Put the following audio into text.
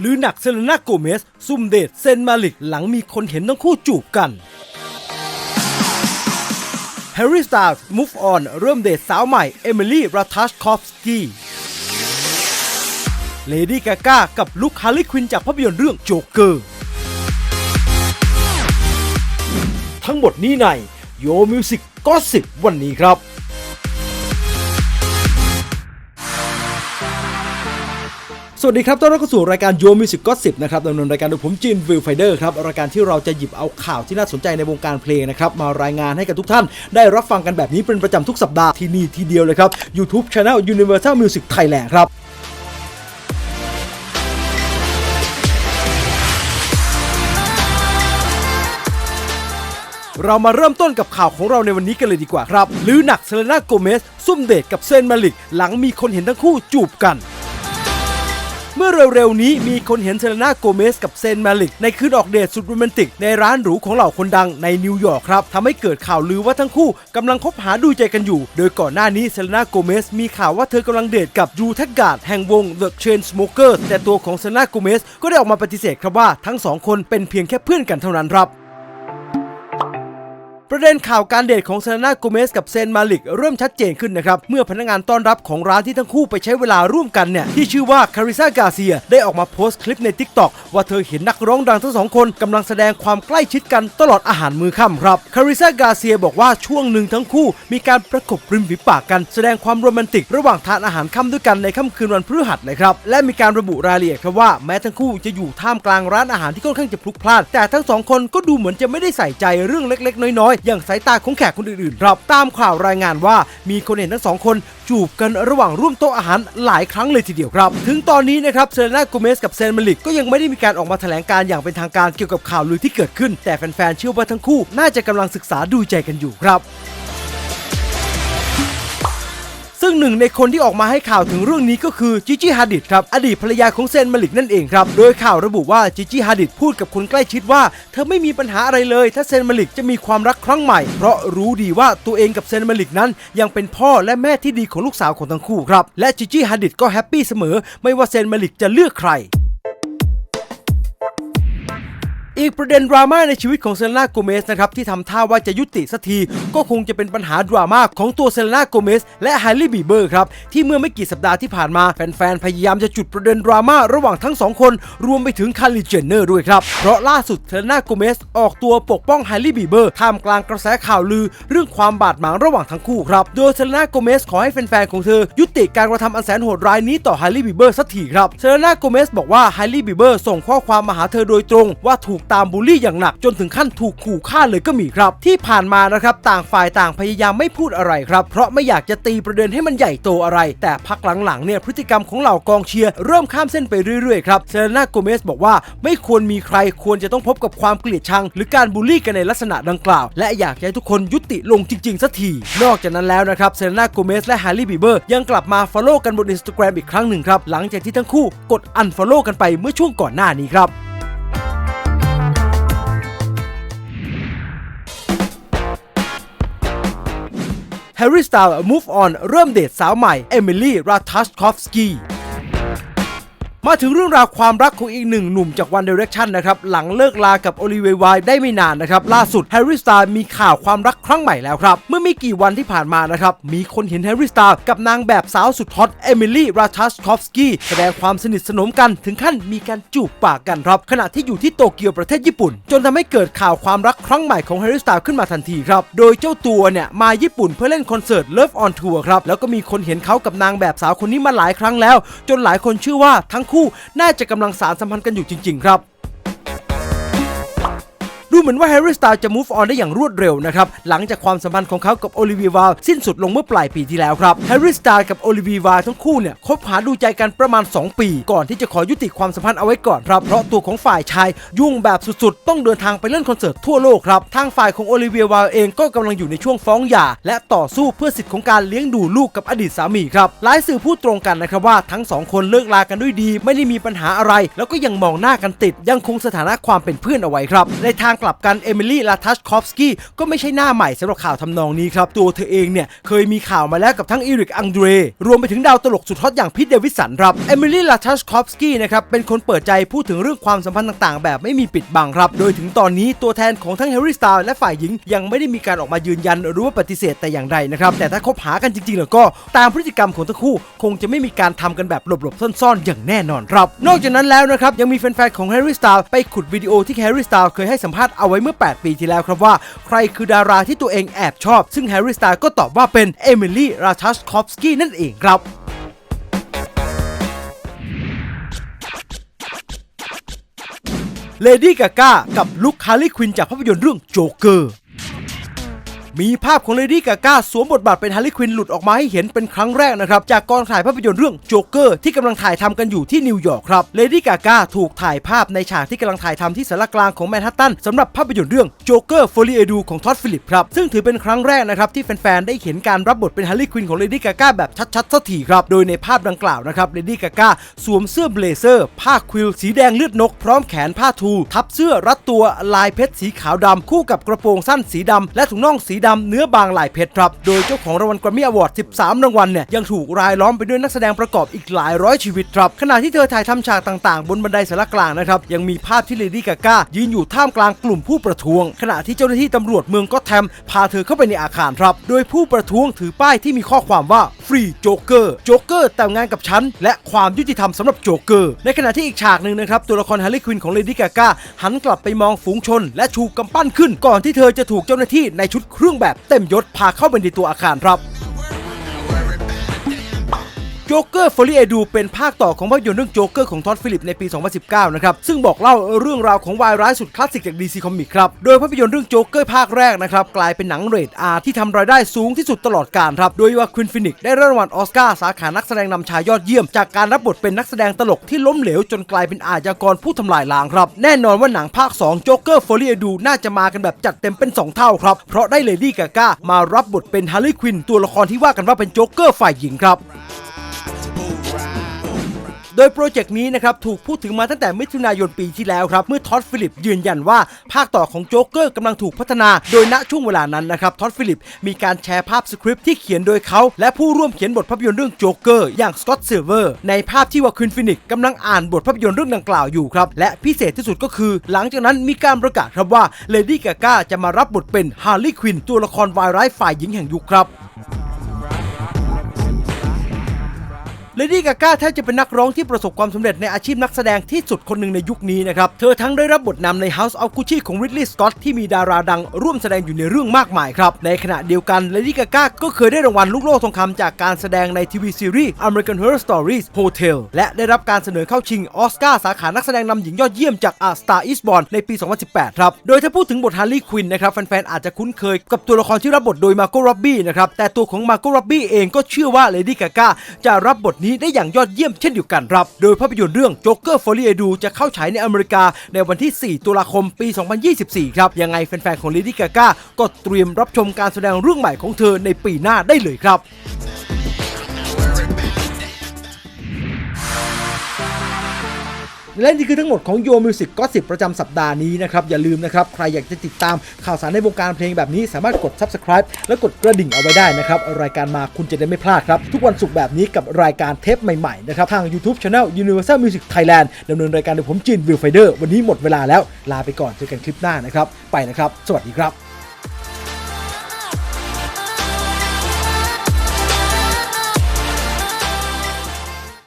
หรือหนักเซเลนาโกเมส ซุ่มเดทเซนมาลิกหลังมีคนเห็นทั้งคู่จูบกันแฮร์รี่สไตล์ move on เริ่มเดทสาวใหม่ เอมิลี่ราทัชคอฟสกี้เลดี้กาก้ากับลุคฮาร์ลีควินจากภาพยนตร์เรื่องโจ๊กเกอร์ ทั้งหมดนี้ในโยมิวสิกก็สิบวันนี้ครับ สวัสดีครับ ต้อนรับเข้าสู่รายการโยมิวสิกก็สิบนะครับดำเนินรายการโดยผมจินวิลไฟเดอร์ครับ รายการที่เราจะหยิบเอาข่าวที่น่าสนใจในวงการเพลงนะครับ มารายงานให้กับทุกท่าน ได้รับฟังกันแบบนี้เป็นประจำทุกสัปดาห์ที่นี่ทีเดียวเลยครับ YouTube Channel Universal Music Thailand ครับเรามาเริ่มต้นกับข่าวของเราในวันนี้กันเลยดีกว่าครับลือหนักเซเลนาโกเมสซุ่มเดทกับเซนมาลิก หลังมีคนเห็นทั้งคู่จูบกัน เมื่อเร็วๆนี้มีคนเห็นเซเลนาโกเมสกับเซนมาลิก ในคืนออกเดทสุดโรแมนติก ในร้านหรูของเหล่าคนดังในนิวยอร์กครับทำให้เกิดข่าวลือว่าทั้งคู่กำลังคบหาดูใจกันอยู่ โดยก่อนหน้านี้เซเลนาโกเมสมีข่าวว่าเธอกำลังเดทกับยูทักการ์ดแห่งวง The Chainsmokers แต่ตัวของเซเลนาโกเมสก็ได้ออกมาปฏิเสธครับว่าทั้งสองคนเป็นเพียงแค่เพื่อนกันเท่านั้นครับ ประเด็นข่าวการเดทของเซนาโกเมสกับเซนมาลิกเริ่มชัดเจนขึ้นนะครับ เมื่อพนักงานต้อนรับของร้านที่ทั้งคู่ไปใช้เวลาร่วมกันเนี่ย ที่ชื่อว่าคาริซากาเซียได้ออกมาโพสต์คลิปใน t ิ k t o k ว่าเธอเห็นนักร้องดังทั้งสองคนกำลังแสดงความใกล้ชิดกันตลอดอาหารมื้อค่ำครับคาริซากาเซียบอกว่าช่วงหนึ่งทั้งคู่ มีการประกบริมฝีปากกัน แสดงความโรแมนติก ระหว่างทานอาหารค่ำด้วยกันในค่ำคืนวันพฤหัสเลยครับและมีการระบุรายละเอียดครับว่าแม้ทั้งคู่จะอยู่ท่ามกลางร้านอาหารที่ค่อนข้างจะพลุกพล่านแต่ทั้งสองคนก็ดูเหมือนจะไม่ได้ใส่ใจเรื่องเล็ก ๆ น้อยอย่างสายตาของแขกคนอื่นๆครับตามข่าวรายงานว่ามีคนเห็นทั้งสองคนจูบกันระหว่างร่วมโต๊ะอาหารหลายครั้งเลยทีเดียวครับ ถึงตอนนี้นะครับเซเลนาโกเมสกับเซนมาลิกก็ยังไม่ได้มีการออกมาแถลงการอย่างเป็นทางการเกี่ยวกับข่าวลือที่เกิดขึ้น แต่แฟนๆเชื่อว่าทั้งคู่น่าจะกำลังศึกษาดูใจกันอยู่ครับ ซึ่งหนึ่งในคนที่ออกมาให้ข่าวถึงเรื่องนี้ก็คือจิจิฮาดิดครับอดีตภรรยาของเซนมาลิกนั่นเองครับโดยข่าวระบุว่าจิจิฮาดิดพูดกับคนใกล้ชิดว่าเธอไม่มีปัญหาอะไรเลย ถ้าเซนมาลิกจะมีความรักครั้งใหม่ เพราะรู้ดีว่าตัวเองกับเซนมาลิกนั้น ยังเป็นพ่อและแม่ที่ดีของลูกสาวของทั้งคู่ครับและจิจิฮาดิดก็แฮปปี้เสมอ ไม่ว่าเซนมาลิกจะเลือกใคร อีกประเด็นดราม่าในชีวิตของเซเลนาโกเมสนะครับที่ทำท่าว่าจะยุติสักที ก็คงจะเป็นปัญหาดราม่าของตัวเซเลนาโกเมสและไฮลี่บีเบอร์ครับ ที่เมื่อไม่กี่สัปดาห์ที่ผ่านมา แฟนๆ พยายามจะจุดประเด็นดราม่าระหว่างทั้งสองคน รวมไปถึงคาริเจนเนอร์ด้วยครับ เพราะล่าสุดเซเลนาโกเมสออกตัวปกป้องไฮลี่บีเบอร์ท่ามกลางกระแสข่าวลือ เรื่องความบาดหมางระหว่างทั้งคู่ครับโดยเซเลนาโกเมสขอให้แฟนๆของเธอ ยุติการกระทำอันแสนโหดร้ายนี้ต่อไฮลี่บีเบอร์สักทีครับเซเลนาโกเมสบอกว่าไฮลี่บีเบอร์ส่งข้อความมาหาเธอโดยตรงว่าถูกตามบูลลี่อย่างหนัก จนถึงขั้นถูกขู่ฆ่าเลยก็มีครับ ที่ผ่านมานะครับต่างฝ่ายต่างพยายามไม่พูดอะไรครับ เพราะไม่อยากจะตีประเด็นให้มันใหญ่โตอะไร แต่พักหลังๆเนี่ยพฤติกรรมของเหล่ากองเชียร์เริ่มข้ามเส้นไปเรื่อยๆครับเซเลนาโกเมสบอกว่าไม่ควรมีใครควรจะต้องพบกับความเกลียดชัง หรือการบูลลี่กันในลักษณะดังกล่าว และอยากให้ทุกคนยุติลงจริงๆสักทีนอกจากนั้นแล้วนะครับเซเลนาโกเมสและแฮร์รี่บีเบอร์ยังกลับมาฟอลโล่กันบนอินสตาแกรมอีกครั้งหนึ่งครับหลังจากที่ทั้งคู่กดอันฟอลโล่กันไปเมื่อช่วงก่อนหน้านี้ครับ แฮร์รี่สไตล์ move on เริ่มเดทสาวใหม่ เอมิลี่ ราทัสคอฟสกี้ มาถึงเรื่องราวความรักของอีกหนึ่งหนุ่มจาก One Direction นะครับ หลังเลิกลากับโอลิเวียไวได้ไม่นานนะครับ ล่าสุดแฮร์รี่สไตล์มีข่าวความรักครั้งใหม่แล้วครับ เมื่อไม่กี่วันที่ผ่านมานะครับ มีคนเห็นแฮร์รี่สไตล์กับนางแบบสาวสุดฮอตเอมิลี่ราทัชคอฟสกี้แสดงความสนิทสนมกันถึงขั้นมีการจูบปากกันครับ ขณะที่อยู่ที่โตเกียวประเทศญี่ปุ่น จนทำให้เกิดข่าวความรักครั้งใหม่ของแฮร์รี่สไตล์ขึ้นมาทันทีครับโดยเจ้าตัวเนี่ยมาญี่ปุ่นเพื่อเล่นคอนเสิร์ต Love on Tour ครับแล้วก็มีคนเห็นเขากับนางแบบสาวคนนี้มาหลายครั้งแล้ว จนหลายคนเชื่อว่าทั้งคู่น่าจะกำลังสารสัมพันธ์กันอยู่จริงๆครับ เหมือนว่าแฮร์รี่สไตล์จะ move on ได้อย่างรวดเร็วนะครับ หลังจากความสัมพันธ์ของเขากับโอลิเวียวาสิ้นสุดลงเมื่อปลายปีที่แล้วครับแฮร์รี่สไตล์กับโอลิเวียวาทั้งคู่เนี่ยคบหาดูใจกันประมาณ 2 ปี ก่อนที่จะขอยุติความสัมพันธ์เอาไว้ก่อนครับเพราะตัวของฝ่ายชายยุ่งแบบสุดๆ ต้องเดินทางไปเล่นคอนเสิร์ตทั่วโลกครับทางฝ่ายของโอลิเวียวาเองก็กำลังอยู่ในช่วงฟ้องหย่าและต่อสู้เพื่อสิทธิ์ของการเลี้ยงดูลูกกับอดีตสามีครับหลายสื่อพูดตรงกันนะครับว่าทั้งสองคนเลิกลากันด้วยดี ไม่ได้มีปัญหาอะไร แล้วก็ยังมองหน้ากันติดยังคงสถานะความเป็นเพื่อนเอาไว้ครับในทางกลับลับกันเอมิลี่ลาทัชคอฟสกี้ก็ไม่ใช่หน้าใหม่สำหรับข่าวทำนองนี้ครับ ตัวเธอเองเนี่ย เคยมีข่าวมาแล้วกับทั้งอีริกอังเดรรวมไปถึงดาวตลกสุดฮอตอย่างพิทเดวิสันครับเอมิลี่ลาทัชคอฟสกี้นะครับ เป็นคนเปิดใจพูดถึงเรื่องความสัมพันธ์ต่างๆ แบบไม่มีปิดบังครับ โดยถึงตอนนี้ตัวแทนของทั้งแฮร์รี่สไตล์และฝ่ายหญิง ยังไม่ได้มีการออกมายืนยันหรือว่าปฏิเสธแต่อย่างใดนะครับแต่ถ้าคบหากันจริงๆแล้วก็ตามพฤติกรรมของทั้งคู่ คงจะไม่มีการทำกันแบบหลบๆซ่อนๆ อย่างแน่นอนครับ นอกจากนั้นแล้วนะครับยังมีแฟนๆของแฮร์รี่สไตล์ไปขุดวิดีโอที่แฮร์รี่สไตล์เคยให้สัมภาษณ์เอาไว้เมื่อ 8 ปีที่แล้วครับว่า ใครคือดาราที่ตัวเองแอบชอบ ซึ่งแฮร์รี่สไตล์ก็ตอบว่าเป็นเอมิลี่ราชัสคอฟสกี้นั่นเองครับเลดี้กาก้ากับลุคฮาร์ลีควินจากภาพยนตร์เรื่องโจ๊กเกอร์ มีภาพของเลดี้กาก้าสวมบทบาทเป็นฮาร์ลีควินหลุดออกมาให้เห็นเป็นครั้งแรกนะครับ จากกองถ่ายภาพยนตร์เรื่องโจ๊กเกอร์ที่กำลังถ่ายทำกันอยู่ที่นิวยอร์กครับเลดี้กาก้าถูกถ่ายภาพในฉากที่กำลังถ่ายทำที่สารกลางของแมนฮัตตันสำหรับภาพยนตร์เรื่องโจ๊กเกอร์โฟลีเอดูของท็อดฟิลิปครับซึ่งถือเป็นครั้งแรกนะครับที่แฟนๆได้เห็นการรับบทเป็นฮาร์ลีควินของเลดี้กาก้าแบบชัดๆสักทีครับโดยในภาพดังกล่าวนะครับเลดี้กาก้าสวมเสื้อเบลเซอร์ผ้าควิลสีแดงเลือดนกพร้อมแขนผ้าทู ทับเสื้อรัดตัวลายเพชรสีขาวดำคู่กับกระโปรงสั้นสีดำและถุงน่องสีดำเนื้อบางหลายเพชรครับ โดยเจ้าของรางวัลแกรมมี่อวอร์ด 13 รางวัลเนี่ยยังถูกรายล้อมไปด้วยนักแสดงประกอบอีกหลายร้อยชีวิตครับ ขณะที่เธอถ่ายทำฉากต่างๆ บนบันไดสารกลางนะครับ ยังมีภาพที่เลดี้กาก้ายืนอยู่ท่ามกลางกลุ่มผู้ประท้วง ขณะที่เจ้าหน้าที่ตำรวจเมืองก็แทมพาเธอเข้าไปในอาคารครับ โดยผู้ประท้วงถือป้ายที่มีข้อความว่าฟรีโจ๊กเกอร์โจ๊กเกอร์แต่งงานกับฉันและความยุติธรรมสำหรับโจ๊กเกอร์ในขณะที่อีกฉากหนึ่งนะครับตัวละครฮาร์ลีควินของเลดี้กาก้าหันกลับไปมองฝูงชน และชูกำปั้นขึ้น ก่อนที่เธอจะถูกเจ้าหน้าที่ในชุดเครื่องแบบเต็มยศพาเข้าไปในตัวอาคารครับ โจ๊กเกอร์ฟอรี่เอดูเป็นภาคต่อของภาพยนตร์เรื่องโจ๊กเกอร์ของท็อดฟิลิปในปี 2019 นะครับ ซึ่งบอกเล่าเรื่องราวของวายร้ายสุดคลาสสิกจาก DC Comics ครับ โดยภาพยนตร์เรื่องโจ๊กเกอร์ภาคแรกนะครับ กลายเป็นหนังเรทอาร์ที่ทำรายได้สูงที่สุดตลอดกาลครับ โดยว่าควินฟินิกได้รับรางวัลออสการ์สาขานักแสดงนำชายยอดเยี่ยม จากการรับบทเป็นนักแสดงตลกที่ล้มเหลวจนกลายเป็นอาชญากรผู้ทำลายล้างครับ แน่นอนว่าหนังภาค2โจ๊กเกอร์ฟอรี่เอดูน่าจะมากันแบบจัดเต็มเป็น 2 เท่าครับ เพราะได้เลดี้กาก้ามารับบทเป็นฮาร์ลีควินตัวละครที่ว่ากันว่าเป็นโจ๊กเกอร์ฝ่ายหญิงครับ ดยโปรเจกต์นี้นะครับถูกพูดถึงมาตั้งแต่มิถุนายนปีที่แล้วครับ เมื่อท็อดฟิลิปยืนยันว่าภาคต่อของโจ๊กเกอร์กำลังถูกพัฒนา โดยณช่วงเวลานั้นนะครับท็อดฟิลิปมีการแชร์ภาพสคริปต์ที่เขียนโดยเขาและผู้ร่วมเขียนบทภาพยนตร์เรื่องโจ๊กเกอร์อย่างสกอตต์ซิลเวอร์ในภาพที่ว่าควินฟินิกกำลังอ่านบทภาพยนตร์เรื่องดังกล่าวอยู่ครับและพิเศษที่สุดก็คือ หลังจากนั้นมีการประกาศครับว่าเลดี้กาก้าจะมารับบทเป็นฮาร์ลีควินตัวละครวายร้ายฝ่ายหญิงแห่งยุคครับ เลดี้กาก้าแทบจะเป็นนักร้องที่ประสบความสำเร็จในอาชีพนักแสดงที่สุดคนหนึ่งในยุคนี้นะครับ เธอทั้งได้รับบทนำใน House of Gucci ของ Ridley Scott ที่มีดาราดังร่วมแสดงอยู่ในเรื่องมากมายครับ ในขณะเดียวกันเลดี้กาก้าก็เคยได้รางวัลลูกโลกทองคำจากการแสดงในทีวีซีรีส์ American Horror Stories Hotel และได้รับการเสนอเข้าชิงออสการ์สาขานักแสดงนำหญิงยอดเยี่ยมจาก A Star Is Born ในปี 2018 ครับ โดยถ้าพูดถึงบทฮาร์ลีควินนะครับแฟนๆอาจจะคุ้นเคยกับตัวละครที่รับบทโดยมาโกร็อบบี้นะครับแต่ตัวของมาโกร็อบบี้เองก็เชื่อว่าเลดี้กาก้าจะรับบทนี้ได้อย่างยอดเยี่ยมเช่นเดียวกันครับ โดยภาพยนตร์เรื่อง Joker f o l i e d u จะเข้าฉายในอเมริกาในวันที่ 4 ตุลาคมปี 2024 ครับ ยังไงแฟนๆของ Lady Gaga ก็เตรียมรับชมการแสดงเรื่องใหม่ของเธอในปีหน้าได้เลยครับ และนี่คือทั้งหมดของโยมิวสิกก็สิบประจำสัปดาห์นี้นะครับ อย่าลืมนะครับ ใครอยากจะติดตามข่าวสารในวงการเพลงแบบนี้ สามารถกด subscribe และกดกระดิ่งเอาไว้ได้นะครับ รายการมาคุณจะได้ไม่พลาดครับ ทุกวันศุกร์แบบนี้กับรายการเทปใหม่ๆนะครับทาง YouTube Channel Universal Music Thailand ดำเนินรายการโดยผมจินวิวไฟเดอร์วันนี้หมดเวลาแล้วลาไปก่อนเจอกันคลิปหน้านะครับไปนะครับ สวัสดีครับ